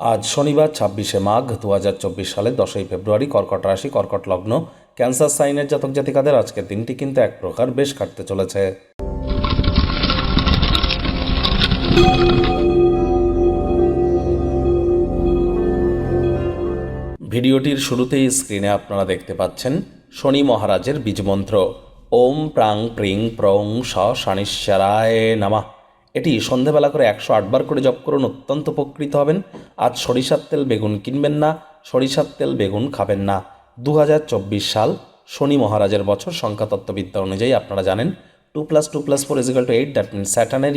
আজ শনিবার, ছাব্বিশে মাঘ দু হাজার চব্বিশ সালের দশই ফেব্রুয়ারি, কর্কট রাশি, কর্কট লগ্ন, ক্যান্সার সাইনের জাতক জাতিকাদের আজকের দিনটি কিন্তু এক প্রকার বেশ কাটতে চলেছে। ভিডিওটির শুরুতেই স্ক্রিনে আপনারা দেখতে পাচ্ছেন শনি মহারাজের বীজমন্ত্র। ওম প্রাং প্রিং প্রং স শনিশ্বরায় নামা। এটি সন্ধেবেলা করে একশো আটবার করে জপ করুন, অত্যন্ত উপকৃত হবেন। আজ সরিষার তেল বেগুন কিনবেন না, সরিষার তেল বেগুন খাবেন না। দু হাজার চব্বিশ সাল শনি মহারাজের বছর সংখ্যাতত্ত্ববিদ্যা অনুযায়ী আপনারা জানেন, two plus two plus four is equal to eight, that mean স্যাটানের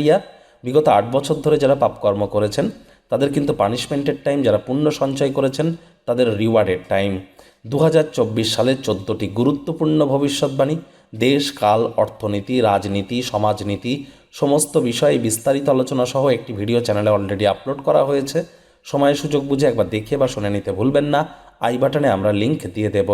বিগত আট বছর ধরে যারা পাপকর্ম করেছেন, তাদের কিন্তু পানিশমেন্টের টাইম, যারা পুণ্য সঞ্চয় করেছেন, তাদের রিওয়ার্ডের টাইম। দু হাজার চব্বিশ সালের চোদ্দোটি গুরুত্বপূর্ণ ভবিষ্যৎবাণী, দেশ, কাল, অর্থনীতি, রাজনীতি, সমাজনীতি সমস্ত বিষয়ে বিস্তারিত আলোচনা সহ একটি ভিডিও চ্যানেলে অলরেডি আপলোড করা হয়েছে। সময় সুযোগ বুঝে একবার দেখে বা শুনে নিতে ভুলবেন না। আই বাটনে আমরা লিংক দিয়ে দেব।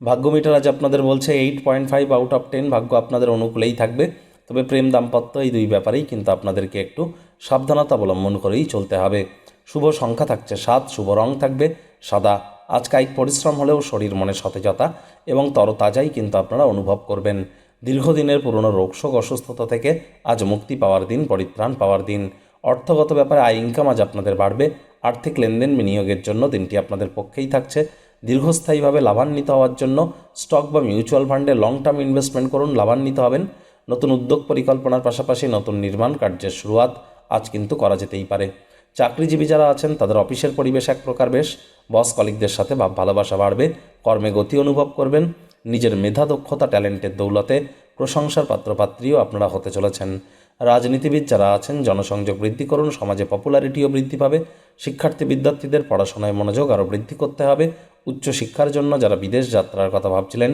ভাগ্য মিটার আজ আপনাদের বলছে eight point five out of ten ভাগ্য আপনাদের অনুকূলেই থাকবে। তবে প্রেম দাম্পত্য এই দুই ব্যাপারেই কিন্তু আপনাদেরকে একটু সাবধানতা অবলম্বন করেই চলতে হবে। শুভ সংখ্যা থাকছে সাত, শুভ রং থাকবে সাদা। আজ কায়িক পরিশ্রম হলেও শরীর মনে সতেজতা এবং তরতাজাই কিন্তু আপনারা অনুভব করবেন। দীর্ঘদিনের পুরনো রোগশোক অসুস্থতা থেকে আজ মুক্তি পাওয়ার দিন, পরিত্রাণ পাওয়ার দিন। অর্থগত ব্যাপারে আয় ইনকাম আজ আপনাদের বাড়বে। আর্থিক লেনদেন বিনিয়োগের জন্য দিনটি আপনাদের পক্ষেই থাকছে। দীর্ঘস্থায়ীভাবে লাভান্বিত হওয়ার জন্য স্টক বা মিউচুয়াল ফান্ডে লং টার্ম ইনভেস্টমেন্ট করুন, লাভান্বিত হবেন। নতুন উদ্যোগ পরিকল্পনার পাশাপাশি নতুন নির্মাণ কার্যের শুরুয়াত আজ কিন্তু করা যেতেই পারে। চাকরিজীবী যারা আছেন, তাদের অফিসের পরিবেশ এক প্রকার বেশ। বস কলিকদের সাথে ভালোবাসা বাড়বে। কর্মে গতি অনুভব করবেন। নিজের মেধা দক্ষতা ট্যালেন্টের দৌলতে প্রশংসার পাত্রপাত্রীও আপনারা হতে চলেছেন। রাজনীতিবিদ যারা আছেন, জনসংযোগ বৃদ্ধি করুন, সমাজে পপুলারিটিও বৃদ্ধি পাবে, শিক্ষার্থী বিদ্যার্থীদের পড়াশোনায় মনোযোগ আরও বৃদ্ধি করতে হবে, উচ্চশিক্ষার জন্য যারা বিদেশ যাত্রার কথা ভাবছিলেন,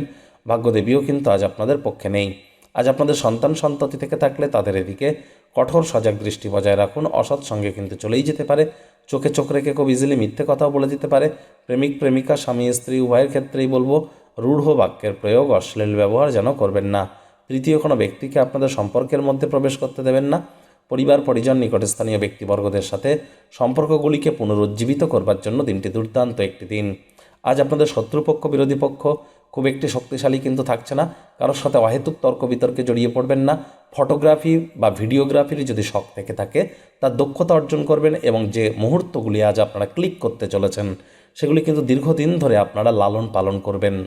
ভাগ্যদেবীও কিন্তু আজ আপনাদের পক্ষে নেই। আজ আপনাদের সন্তান সন্ততি থেকে থাকলে তাদের এদিকে কঠোর সজাগ দৃষ্টি বজায় রাখুন, অসৎ সঙ্গে কিন্তু চলেই যেতে পারে, চোখে চোখ রেখে খুব ইজিলি মিথ্যে কথাও বলে দিতে পারে, প্রেমিক, প্রেমিকা, স্বামী, স্ত্রী, উভয়ের ক্ষেত্রেই বলব রূঢ় বাক্যের প্রয়োগ অশ্লীল ব্যবহার যেন করবেন না। তৃতীয় কোনো ব্যক্তিকে আপনাদের সম্পর্কের মধ্যে প্রবেশ করতে দেবেন না। পরিবার, পরিজন, নিকটস্থানীয় ব্যক্তিবর্গদের সাথে সম্পর্কগুলিকে পুনরুজ্জীবিত করবার জন্য দিনটি দুর্দান্ত একটি দিন। আজ আপনাদের শত্রুপক্ষ, বিরোধী পক্ষ খুব একটি শক্তিশালী কিন্তু থাকছে না। কারোর সাথে অহেতুক তর্ক, বিতর্কে জড়িয়ে পড়বেন না। ফটোগ্রাফি বা ভিডিওগ্রাফির যদি শখ থেকে থাকে তার দক্ষতা অর্জন করবেন এবং যে মুহূর্তগুলি আজ আপনারা ক্লিক করতে চলেছেন, সেগুলি কিন্তু দীর্ঘদিন ধরে আপনারা লালন পালন করবেন।